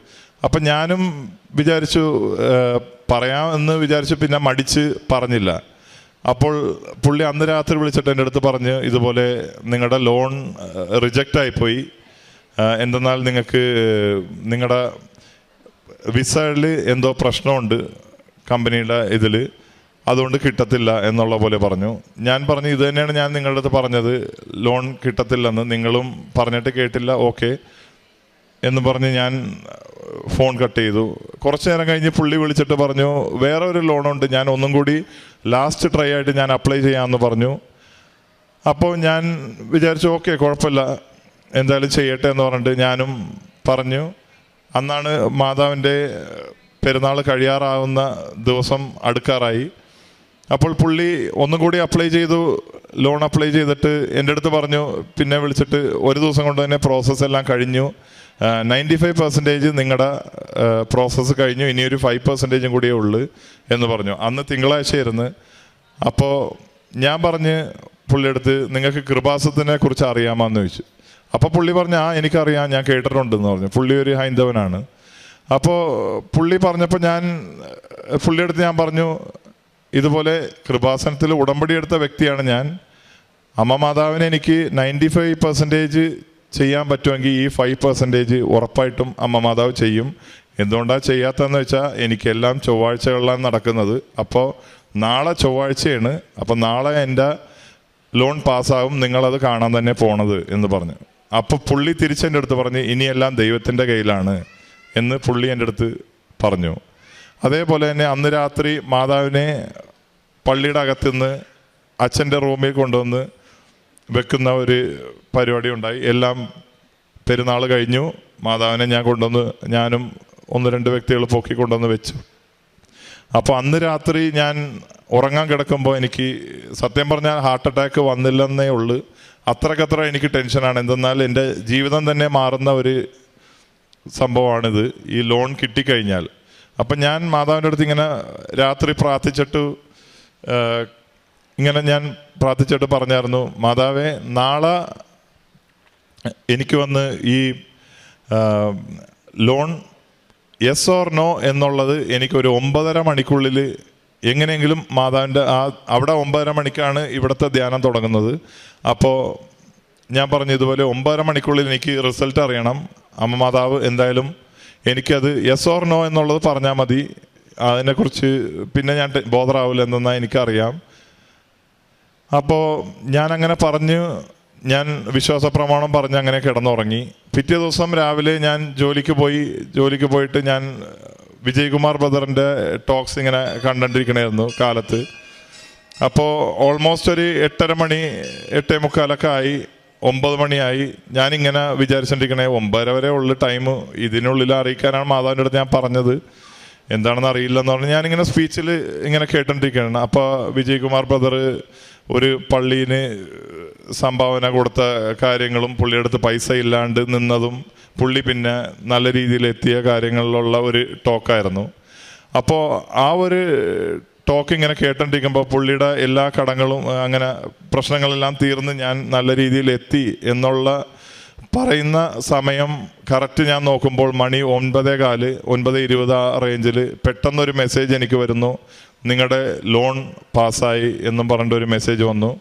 അപ്പം ഞാനും വിചാരിച്ചു പറയാമെന്ന് വിചാരിച്ചു പിന്നെ മടിച്ച് പറഞ്ഞില്ല. അപ്പോൾ പുള്ളി അന്ന് രാത്രി വിളിച്ചിട്ട് എന്റെ അടുത്ത് പറഞ്ഞ് ഇതുപോലെ നിങ്ങളുടെ ലോൺ റിജക്റ്റ് ആയിപ്പോയി. എന്തെന്നാൽ നിങ്ങൾക്ക് നിങ്ങളുടെ വിസയിൽ എന്തോ പ്രശ്നമുണ്ട് കമ്പനിയുടെ ഇതിൽ അതുകൊണ്ട് കിട്ടത്തില്ല എന്നുള്ള പോലെ പറഞ്ഞു. ഞാൻ പറഞ്ഞു ഇത് തന്നെയാണ് ഞാൻ നിങ്ങളുടെ അടുത്ത് പറഞ്ഞത്. ലോൺ കിട്ടത്തില്ലെന്ന് നിങ്ങളും പറഞ്ഞിട്ട് കേട്ടില്ല ഓക്കെ എന്ന് പറഞ്ഞ് ഞാൻ ഫോൺ കട്ട് ചെയ്തു. കുറച്ച് നേരം കഴിഞ്ഞ് പുള്ളി വിളിച്ചിട്ട് പറഞ്ഞു വേറെ ഒരു ലോണുണ്ട് ഞാൻ ഒന്നും കൂടി ലാസ്റ്റ് ട്രൈ ആയിട്ട് ഞാൻ അപ്ലൈ ചെയ്യാമെന്ന് പറഞ്ഞു. അപ്പോൾ ഞാൻ വിചാരിച്ചു ഓക്കെ കുഴപ്പമില്ല. എന്തായാലും ചെയ്യട്ടെ എന്ന് പറഞ്ഞിട്ട് ഞാനും പറഞ്ഞു. അന്നാണ് മാതാവിന്റെ പെരുന്നാൾ കഴിയാറാവുന്ന ദിവസം അടുക്കാറായി. അപ്പോൾ പുള്ളി ഒന്നും കൂടി അപ്ലൈ ചെയ്തു. ലോൺ അപ്ലൈ ചെയ്തിട്ട് എന്റെ അടുത്ത് പറഞ്ഞു. പിന്നെ വിളിച്ചിട്ട് ഒരു ദിവസം കൊണ്ട് തന്നെ പ്രോസസ്സ് എല്ലാം കഴിഞ്ഞു. നയന്റി ഫൈവ് പെർസെന്റേജ് നിങ്ങളുടെ പ്രോസസ്സ് കഴിഞ്ഞു. ഇനിയൊരു ഫൈവ് പെർസെന്റേജും കൂടിയേ ഉള്ളൂ എന്ന് പറഞ്ഞു. അന്ന് തിങ്കളാഴ്ചയായിരുന്നു അപ്പോൾ ഞാൻ പറഞ്ഞ് പുള്ളിയെടുത്ത് നിങ്ങൾക്ക് കൃപാസത്തിനെ കുറിച്ച് അറിയാമെന്ന് ചോദിച്ചു. അപ്പോൾ പുള്ളി പറഞ്ഞു ആ എനിക്കറിയാം. ഞാൻ കേട്ടിട്ടുണ്ടെന്ന് പറഞ്ഞു. പുള്ളി ഒരു ഹൈന്ദവനാണ്. അപ്പോൾ പുള്ളി പറഞ്ഞപ്പോൾ ഞാൻ പുള്ളിയെടുത്ത് ഞാൻ പറഞ്ഞു ഇതുപോലെ കൃപാസനത്തിൽ ഉടമ്പടി എടുത്ത വ്യക്തിയാണ് ഞാൻ. അമ്മ മാതാവിനെ എനിക്ക് നയന്റി ഫൈവ് പെർസെന്റേജ് ചെയ്യാൻ പറ്റുമെങ്കിൽ ഈ ഫൈവ് പെർസെന്റേജ് ഉറപ്പായിട്ടും അമ്മ മാതാവ് ചെയ്യും. എന്തുകൊണ്ടാണ് ചെയ്യാത്തതെന്ന് വെച്ചാൽ എനിക്കെല്ലാം ചൊവ്വാഴ്ചകളിലാണ് നടക്കുന്നത്. അപ്പോൾ നാളെ ചൊവ്വാഴ്ചയാണ്. അപ്പോൾ നാളെ എന്റെ ലോൺ പാസ്സാകും നിങ്ങളത് കാണാൻ തന്നെ പോണത് എന്ന് പറഞ്ഞു. അപ്പോൾ പുള്ളി തിരിച്ചെന്റെ അടുത്ത് പറഞ്ഞ് ഇനിയെല്ലാം ദൈവത്തിന്റെ കയ്യിലാണ് എന്ന് പുള്ളി എന്റെ അടുത്ത് പറഞ്ഞു. അതേപോലെ തന്നെ അന്ന് രാത്രി മാതാവിനെ പള്ളിയുടെ അകത്തുനിന്ന് അച്ഛന്റെ റൂമിൽ കൊണ്ടുവന്ന് വെക്കുന്ന ഒരു പരിപാടി ഉണ്ടായി. എല്ലാം പെരുന്നാൾ കഴിഞ്ഞു. മാതാവിനെ ഞാൻ കൊണ്ടുവന്ന് ഞാനും ഒന്ന് രണ്ട് വ്യക്തികൾ പൊക്കി കൊണ്ടുവന്ന് വെച്ചു. അപ്പോൾ അന്ന് രാത്രി ഞാൻ ഉറങ്ങാൻ കിടക്കുമ്പോൾ എനിക്ക് സത്യം പറഞ്ഞാൽ ഹാർട്ട് അറ്റാക്ക് വന്നില്ലെന്നേ ഉള്ളൂ. അത്രക്കത്ര എനിക്ക് ടെൻഷനാണ്. എന്തെന്നാൽ എന്റെ ജീവിതം തന്നെ മാറുന്ന ഒരു സംഭവമാണിത്. ഈ ലോൺ കിട്ടിക്കഴിഞ്ഞാൽ. അപ്പം ഞാൻ മാതാവിന്റെ അടുത്ത് ഇങ്ങനെ രാത്രി പ്രാർത്ഥിച്ചിട്ട് ഇങ്ങനെ ഞാൻ പ്രാർത്ഥിച്ചിട്ട് പറഞ്ഞായിരുന്നു മാതാവേ നാളെ എനിക്ക് വന്ന് ഈ ലോൺ യെസ് ഓർ നോ എന്നുള്ളത് എനിക്കൊരു ഒമ്പതര മണിക്കുള്ളിൽ എങ്ങനെയെങ്കിലും മാതാവിന്റെ ആ അവിടെ ഒമ്പതര മണിക്കാണ് ഇവിടുത്തെ ധ്യാനം തുടങ്ങുന്നത്. അപ്പോൾ ഞാൻ പറഞ്ഞു ഇതുപോലെ ഒമ്പതര മണിക്കുള്ളിൽ എനിക്ക് റിസൾട്ട് അറിയണം. അമ്മ മാതാവ് എന്തായാലും എനിക്കത് യെസ് ഓർ നോ എന്നുള്ളത് പറഞ്ഞാൽ മതി. അതിനെക്കുറിച്ച് പിന്നെ ഞാൻ ബോധറാവില്ല എന്തെന്നാൽ എനിക്കറിയാം. അപ്പോൾ അങ്ങനെ പറഞ്ഞ് ഞാൻ വിശ്വാസ പ്രമാണം പറഞ്ഞ് അങ്ങനെ കിടന്നുറങ്ങി. പിറ്റേ ദിവസം രാവിലെ ഞാൻ ജോലിക്ക് പോയി ജോലിക്ക് പോയിട്ട് ഞാൻ വിജയ്കുമാർ ബ്രദറിന്റെ ടോക്സ് ഇങ്ങനെ കണ്ടുകൊണ്ടിരിക്കണമായിരുന്നു കാലത്ത്. അപ്പോൾ ഓൾമോസ്റ്റ് ഒരു എട്ടര മണി എട്ടേ മുക്കാലൊക്കെ ആയി ഒമ്പത് മണിയായി. ഞാനിങ്ങനെ വിചാരിച്ചിട്ടിരിക്കണേ ഒമ്പതര വരെ ഉള്ള ടൈം ഇതിനുള്ളിൽ അറിയിക്കാനാണ് മാതാവിന്റെ അടുത്ത് ഞാൻ പറഞ്ഞത്. എന്താണെന്ന് അറിയില്ലെന്ന് പറഞ്ഞ് ഞാനിങ്ങനെ സ്പീച്ചിൽ ഇങ്ങനെ കേട്ടോണ്ടിരിക്കുകയാണ് അപ്പോൾ വിജയ്കുമാർ ബ്രദർ ഒരു പള്ളീന് സംഭാവന കൊടുത്ത കാര്യങ്ങളും പുള്ളിയുടെ അടുത്ത് പൈസ ഇല്ലാണ്ട് നിന്നതും പുള്ളി പിന്നെ നല്ല രീതിയിൽ എത്തിയ കാര്യങ്ങളിലുള്ള ഒരു ടോക്കായിരുന്നു. അപ്പോൾ ആ ഒരു ടോക്ക് ഇങ്ങനെ കേട്ടോണ്ടിരിക്കുമ്പോൾ പുള്ളിയുടെ എല്ലാ കടങ്ങളും അങ്ങനെ പ്രശ്നങ്ങളെല്ലാം തീർന്ന് ഞാൻ നല്ല രീതിയിൽ എത്തി എന്നുള്ള പറയുന്ന സമയം കറക്റ്റ് ഞാൻ നോക്കുമ്പോൾ മണി ഒൻപതേ കാൽ ഒൻപത് ഇരുപത് ആ റേഞ്ചിൽ പെട്ടെന്നൊരു മെസ്സേജ് എനിക്ക് വരുന്നു. നിങ്ങളുടെ ലോൺ പാസ്സായി എന്നും പറഞ്ഞിട്ട് ഒരു മെസ്സേജ് വന്നു.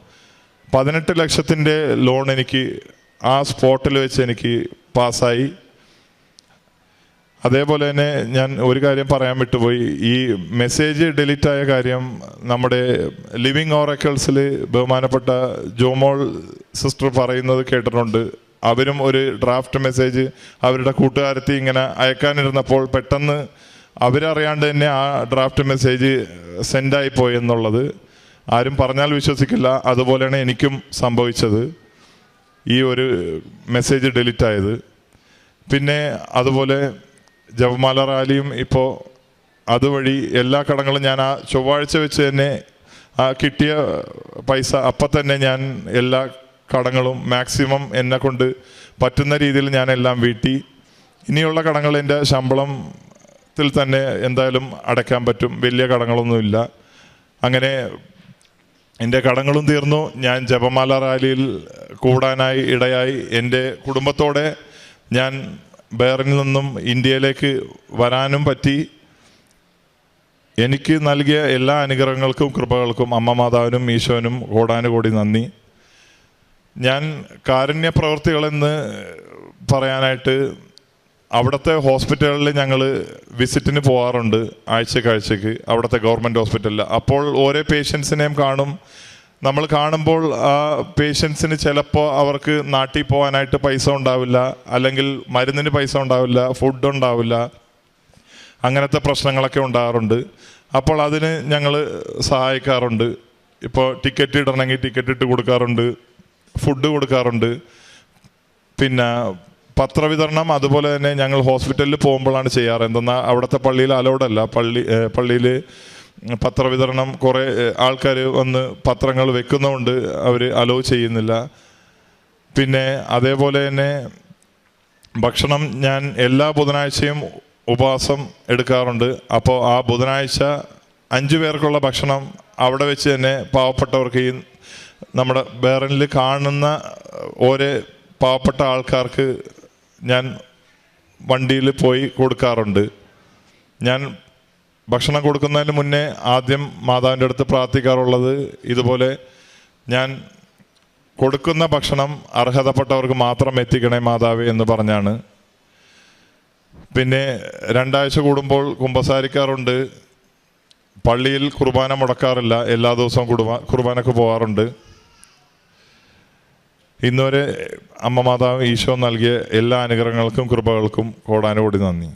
പതിനെട്ട് ലക്ഷത്തിന്റെ ലോൺ എനിക്ക് ആ സ്പോട്ടിൽ വെച്ച് എനിക്ക് പാസ്സായി. അതേപോലെ തന്നെ ഞാൻ ഒരു കാര്യം പറയാൻ വിട്ടുപോയി. ഈ മെസ്സേജ് ഡിലീറ്റ് ആയ കാര്യം നമ്മുടെ ലിവിങ് ഓറക്കിൾസിൽ ബഹുമാനപ്പെട്ട ജോമോൾ സിസ്റ്റർ പറയുന്നത് കേട്ടിട്ടുണ്ട്. അവരും ഒരു ഡ്രാഫ്റ്റ് മെസ്സേജ് അവരുടെ കൂട്ടുകാരത്തി ഇങ്ങനെ അയക്കാനിരുന്നപ്പോൾ പെട്ടെന്ന് അവരറിയാണ്ട് തന്നെ ആ ഡ്രാഫ്റ്റ് മെസ്സേജ് സെൻഡായി പോയി എന്നുള്ളത് ആരും പറഞ്ഞാൽ വിശ്വസിക്കില്ല. അതുപോലെയാണ് എനിക്കും സംഭവിച്ചത്. ഈ ഒരു മെസ്സേജ് ഡിലീറ്റ് ആയത്. പിന്നെ അതുപോലെ ജവമാല റാലിയും ഇപ്പോൾ അതുവഴി എല്ലാ കടങ്ങളും ഞാൻ ആ ചൊവ്വാഴ്ച വെച്ച് തന്നെ ആ കിട്ടിയ പൈസ അപ്പം തന്നെ ഞാൻ എല്ലാ കടങ്ങളും മാക്സിമം എന്നെ കൊണ്ട് പറ്റുന്ന രീതിയിൽ ഞാൻ എല്ലാം വീട്ടി. ഇനിയുള്ള കടങ്ങൾ എന്റെ ശമ്പളത്തിൽ തന്നെ എന്തായാലും അടയ്ക്കാൻ പറ്റും. വലിയ കടങ്ങളൊന്നുമില്ല. അങ്ങനെ എന്റെ കടങ്ങളും തീർന്നു. ഞാൻ ജപമാല റാലിയിൽ കൂടാനായി ഇടയായി. എന്റെ കുടുംബത്തോടെ ഞാൻ ബേറിൽ നിന്നും ഇന്ത്യയിലേക്ക് വരാനും പറ്റി. എനിക്ക് നൽകിയ എല്ലാ അനുഗ്രഹങ്ങൾക്കും കൃപകൾക്കും അമ്മ മാതാവിനും ഈശോനും കോടാനുകൂടി നന്ദി. ഞാൻ കാരുണ്യ പ്രവർത്തികളെന്ന് പറയാനായിട്ട് അവിടുത്തെ ഹോസ്പിറ്റലിൽ ഞങ്ങൾ വിസിറ്റിന് പോകാറുണ്ട് ആഴ്ചക്കാഴ്ചക്ക് അവിടുത്തെ ഗവൺമെന്റ് ഹോസ്പിറ്റലിൽ അപ്പോൾ ഓരോ പേഷ്യൻസിനെയും കാണും. നമ്മൾ കാണുമ്പോൾ ആ പേഷ്യൻസിന് ചിലപ്പോൾ അവർക്ക് നാട്ടിൽ പോകാനായിട്ട് പൈസ ഉണ്ടാവില്ല അല്ലെങ്കിൽ മരുന്നിന് പൈസ ഉണ്ടാവില്ല ഫുഡ് ഉണ്ടാവില്ല അങ്ങനത്തെ പ്രശ്നങ്ങളൊക്കെ ഉണ്ടാകാറുണ്ട്. അപ്പോൾ അതിന് ഞങ്ങൾ സഹായിക്കാറുണ്ട്. ഇപ്പോൾ ടിക്കറ്റ് ഇടണമെങ്കിൽ ടിക്കറ്റ് ഇട്ട് കൊടുക്കാറുണ്ട് ഫുഡ് കൊടുക്കാറുണ്ട്. പിന്നെ പത്രവിതരണം അതുപോലെ തന്നെ ഞങ്ങൾ ഹോസ്പിറ്റലിൽ പോകുമ്പോഴാണ് ചെയ്യാറ്. എന്തെന്നാൽ അവിടുത്തെ പള്ളിയിൽ അലോഡല്ല പള്ളി പള്ളിയിൽ പത്രവിതരണം കുറേ ആൾക്കാർ വന്ന് പത്രങ്ങൾ വെക്കുന്നതുകൊണ്ട് അവർ അലോ ചെയ്യുന്നില്ല. പിന്നെ അതേപോലെ തന്നെ ഭക്ഷണം ഞാൻ എല്ലാ ബുധനാഴ്ചയും ഉപവാസം എടുക്കാറുണ്ട്. അപ്പോൾ ആ ബുധനാഴ്ച അഞ്ച് പേർക്കുള്ള ഭക്ഷണം അവിടെ വെച്ച് തന്നെ പാവപ്പെട്ടവർക്ക് ഈ നമ്മുടെ ബേറനിൽ കാണുന്ന ഓരോ പാവപ്പെട്ട ആൾക്കാർക്ക് ഞാൻ വണ്ടിയിൽ പോയി കൊടുക്കാറുണ്ട്. ഞാൻ ഭക്ഷണം കൊടുക്കുന്നതിന് മുന്നേ ആദ്യം മാതാവിന്റെ അടുത്ത് പ്രാർത്ഥിക്കാറുള്ളത് ഇതുപോലെ ഞാൻ കൊടുക്കുന്ന ഭക്ഷണം അർഹതപ്പെട്ടവർക്ക് മാത്രം എത്തിക്കണേ മാതാവ് എന്ന് പറഞ്ഞാണ്. പിന്നെ രണ്ടാഴ്ച കൂടുമ്പോൾ കുമ്പസാരിക്കാറുണ്ട്. പള്ളിയിൽ കുർബാന മുടക്കാറില്ല. എല്ലാ ദിവസവും കുർബാ കുർബാനക്ക് പോകാറുണ്ട്. ഇന്നുവരെ അമ്മ മാതാവ് ഈശോ നൽകിയ എല്ലാ അനുഗ്രഹങ്ങൾക്കും കൃപകൾക്കും കോടാനുകൂടി നന്ദി.